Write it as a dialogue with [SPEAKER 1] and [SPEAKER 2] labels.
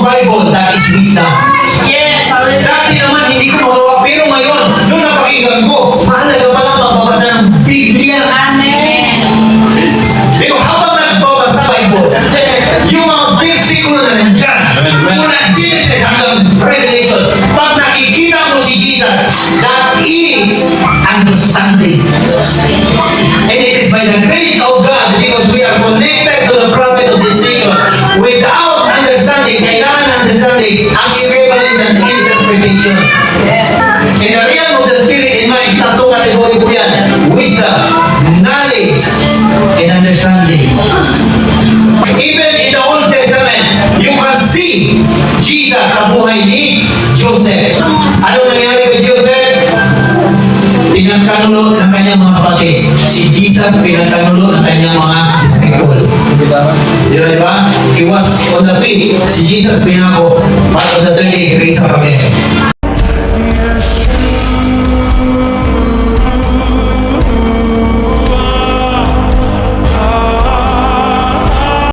[SPEAKER 1] Bible, that is wisdom.
[SPEAKER 2] Yes, hallelujah.
[SPEAKER 1] Dati naman, hindi ko magawa. Pero ngayon, nung napakinggan ko, mahalaga pala magbabasa ng Biblia.
[SPEAKER 2] Amen.
[SPEAKER 1] Pero habang nagbabasa Bible, yung mga versikulo na nandiyan, mula Genesis hanggang Revelation, pag nakikita mo si Jesus, that is understanding. And it is by the grace of God because we are connected understanding ang equivalence and interpretation. In the realm of the spirit and mind, tatlong kategory po yan. Wisdom, knowledge, and understanding. Even in the Old Testament, you can see Jesus sa buhay ni Joseph. Ano nangyari kay Joseph? Pinagkanulo ng kanyang mga kapatid. Si Jesus pinagkanulo ng kanyang mga He was on the feet. Si Jesus pinako, part of the third day, he raised.